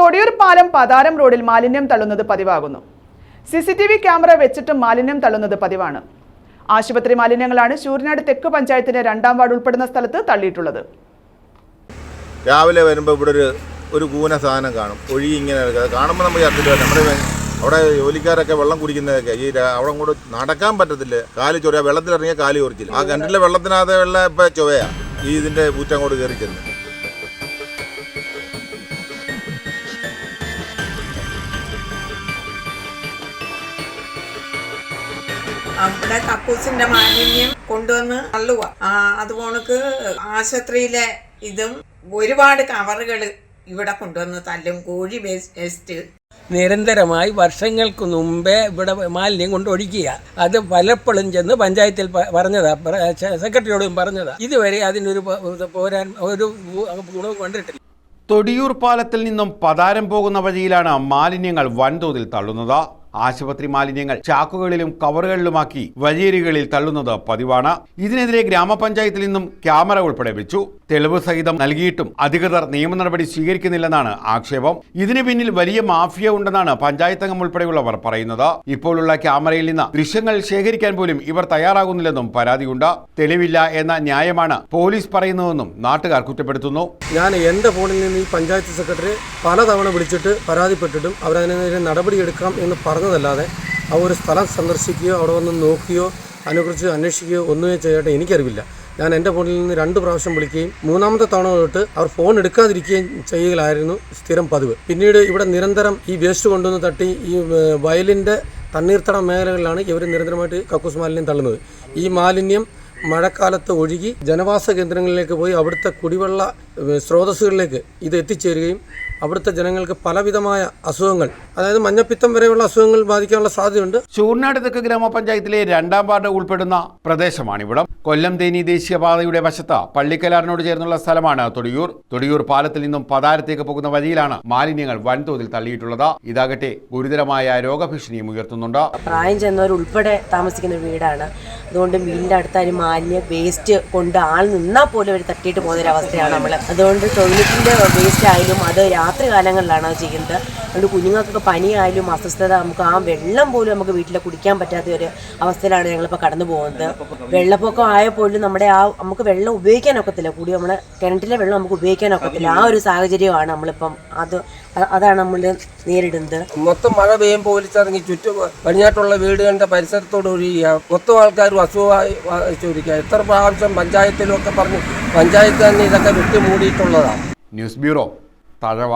തൊടിയൂർ പാലം പതാരം റോഡിൽ മാലിന്യം തള്ളുന്നത് പതിവാകുന്നു. C C T V camera വെച്ചിട്ടും മാലിന്യം തള്ളുന്നത് പതിവാണ്. ആശുപത്രി മാലിന്യങ്ങളാണ് ശൂരനാട് തെക്ക് പഞ്ചായത്തിന്റെ രണ്ടാം വാർഡ് ഉൾപ്പെടുന്ന സ്ഥലത്ത് തള്ളിയിട്ടുള്ളത്. രാവിലെ വരുമ്പോൾ ഇവിടെ ഒരു ഒരു കൂന സാധനം കാണും. ഒഴുകി ഇങ്ങനെ. കാണുമ്പോൾ നമ്മൾ ചർച്ചിട്ട് നമ്മുടെ അവിടെ ജോലിക്കാരൊക്കെ വെള്ളം കുടിക്കുന്നതൊക്കെ. ഈ അവിടെ കൂടെ നടക്കാൻ പറ്റത്തില്ല. കാൽ ചൊറിയ. വെള്ളത്തിലിറങ്ങിയ കാൽ ചൊറിച്ചില്ല. ആ കിണറ്റിലെ വെള്ളത്തിനകത്ത് വെള്ളം ഇപ്പം ചൊവയാ ഈ ഇതിന്റെ ഊറ്റങ്ങോട്ട് കയറി ചെന്ന്. അവിടെ കക്കൂസിന്റെ മാലിന്യം കൊണ്ടുവന്ന് തള്ളുക. ആ അതുപോണക്ക് ആശുപത്രിയിലെ ഇതും ഒരുപാട് കവറുകൾ ഇവിടെ കൊണ്ടുവന്ന് തല്ലും കോഴി വേസ്റ്റ് നിരന്തരമായി വർഷങ്ങൾക്ക് മുമ്പേ ഇവിടെ മാലിന്യം കൊണ്ട് ഒഴിക്കുക. അത് പലപ്പോഴും ചെന്ന് പഞ്ചായത്തിൽ പറഞ്ഞതാ സെക്രട്ടറിയോടും പറഞ്ഞതാ. ഇതുവരെ അതിനൊരു പോരാൻ ഒരു ഗുണവും കണ്ടിട്ടില്ല. തൊടിയൂർ പാലത്തിൽ നിന്നും പതാരം പോകുന്ന വഴിയിലാണ് മാലിന്യങ്ങൾ വൻതോതിൽ തള്ളുന്നത്. ആശുപത്രി മാലിന്യങ്ങൾ ചാക്കുകളിലും കവറുകളിലുമാക്കി വഴിയരികളിൽ തള്ളുന്നത് പതിവാണ്. ഇതിനെതിരെ ഗ്രാമപഞ്ചായത്തിൽ നിന്നും ക്യാമറ ഉൾപ്പെടെ വെച്ചു. തെളിവ് സഹിതം നൽകിയിട്ടും അധികൃതർ നിയമ നടപടി സ്വീകരിക്കുന്നില്ലെന്നാണ് ആക്ഷേപം. ഇതിന് പിന്നിൽ വലിയ മാഫിയ ഉണ്ടെന്നാണ് പഞ്ചായത്ത് അംഗം ഉൾപ്പെടെയുള്ളവർ പറയുന്നത്. ഇപ്പോഴുള്ള ക്യാമറയിൽ നിന്ന് ദൃശ്യങ്ങൾ ശേഖരിക്കാൻ പോലും ഇവർ തയ്യാറാകുന്നില്ലെന്നും പരാതിയുണ്ട്. തെളിവില്ല എന്ന ന്യായമാണ് പോലീസ് പറയുന്നതെന്നും നാട്ടുകാർ കുറ്റപ്പെടുത്തുന്നു. ഞാൻ എന്റെ ഫോണിൽ നിന്ന് ഈ പഞ്ചായത്ത് സെക്രട്ടറി പലതവണ വിളിച്ചിട്ട് പരാതിപ്പെട്ടിട്ടും അവരതിനെതിരെ നടപടിയെടുക്കാം എന്ന് പറഞ്ഞതല്ലാതെ ആ ഒരു സ്ഥലം സന്ദർശിക്കുകയോ അവിടെ വന്ന് നോക്കുകയോ അതിനെക്കുറിച്ച് അന്വേഷിക്കുകയോ ഒന്നുമേ ചെയ്യട്ടെ എനിക്കറിവില്ല. ഞാൻ എന്റെ ഫോണിൽ നിന്ന് രണ്ട് പ്രാവശ്യം വിളിക്കുകയും മൂന്നാമത്തെ തവണ തൊട്ട് അവർ ഫോൺ എടുക്കാതിരിക്കുകയും ചെയ്യുകയായിരുന്നു സ്ഥിരം പതിവ്. പിന്നീട് ഇവിടെ നിരന്തരം ഈ വേസ്റ്റ് കൊണ്ടുവന്ന് തട്ടി ഈ വയലിന്റെ തണ്ണീർത്തട മേഖലകളിലാണ് ഇവർ നിരന്തരമായിട്ട് കക്കൂസ് മാലിന്യം തള്ളുന്നത്. ഈ മാലിന്യം മഴക്കാലത്ത് ഒഴുകി ജനവാസ കേന്ദ്രങ്ങളിലേക്ക് പോയി അവിടുത്തെ കുടിവെള്ള സ്രോതസ്സുകളിലേക്ക് ഇത് എത്തിച്ചേരുകയും അവിടുത്തെ ജനങ്ങൾക്ക് പലവിധമായ അസുഖങ്ങൾ അതായത് മഞ്ഞപ്പിത്തം വരെയുള്ള അസുഖങ്ങൾ ബാധിക്കാനുള്ള സാധ്യതയുണ്ട്. ചൂർനാട് തെക്ക് ഗ്രാമപഞ്ചായത്തിലെ രണ്ടാം വാർഡ് ഉൾപ്പെടുന്ന പ്രദേശമാണിവിടം. കൊല്ലം തേനി ദേശീയപാതയുടെ വശത്ത് പള്ളിക്കലാറിനോട് ചേർന്നുള്ള സ്ഥലമാണ് തൊടിയൂർ. തൊടിയൂർ പാലത്തിൽ നിന്നും പതാരത്തേക്ക് പോകുന്ന വഴിയിലാണ് മാലിന്യങ്ങൾ വൻതോതിൽ തള്ളിയിട്ടുള്ളത്. ഇതാകട്ടെ ഗുരുതരമായ രോഗഭീഷണിയും ഉയർത്തുന്നുണ്ട്. പ്രായം ചെന്നവർ ഉൾപ്പെടെ താമസിക്കുന്ന വീടാണ്. അതുകൊണ്ട് വീടിന്റെ അടുത്തായാലും മാലിന്യ വേസ്റ്റ് കൊണ്ട് ആൾ നിന്നാൽ പോലും അവർ തട്ടിയിട്ട് പോകുന്ന ഒരു അവസ്ഥയാണ് നമ്മൾ അതുകൊണ്ട് ടോയ്ലറ്റിന്റെ വേസ്റ്റ് ആയാലും അത് രാത്രി കാലങ്ങളിലാണ് ചെയ്യുന്നത്. അതുകൊണ്ട് കുഞ്ഞുങ്ങൾക്കൊക്കെ പനിയായാലും അസ്വസ്ഥത നമുക്ക് ആ വെള്ളം പോലും നമുക്ക് വീട്ടിൽ കുടിക്കാൻ പറ്റാത്ത ഒരു അവസ്ഥയിലാണ് ഞങ്ങളിപ്പോൾ കടന്നു പോകുന്നത്. വെള്ളപ്പൊക്കം ആയപ്പോഴും നമ്മുടെ ആ നമുക്ക് വെള്ളം ഉപയോഗിക്കാൻ ഒക്കത്തില്ല. കൂടി നമ്മുടെ കിണറ്റിലെ വെള്ളം നമുക്ക് ഉപയോഗിക്കാൻ ഒക്കത്തില്ല. ആ ഒരു സാഹചര്യമാണ് നമ്മളിപ്പം അത് അതാണ് നമ്മൾ നേരിടുന്നത്. മൊത്തം മഴ പെയ്യുമ്പോൾ പോലീസിറങ്ങി ചുറ്റും പടിഞ്ഞാട്ടുള്ള വീടുകളുടെ പരിസരത്തോട് ഒഴിയുക മൊത്തം ആൾക്കാരും അസുഖമായി ചോദിക്കുക. എത്ര പ്രാവശ്യം പഞ്ചായത്തിലും ഒക്കെ പറഞ്ഞു പഞ്ചായത്ത് തന്നെ ഇതൊക്കെ വിട്ടുമൂടിയിട്ടുള്ളതാണ്. News bureau Thazhava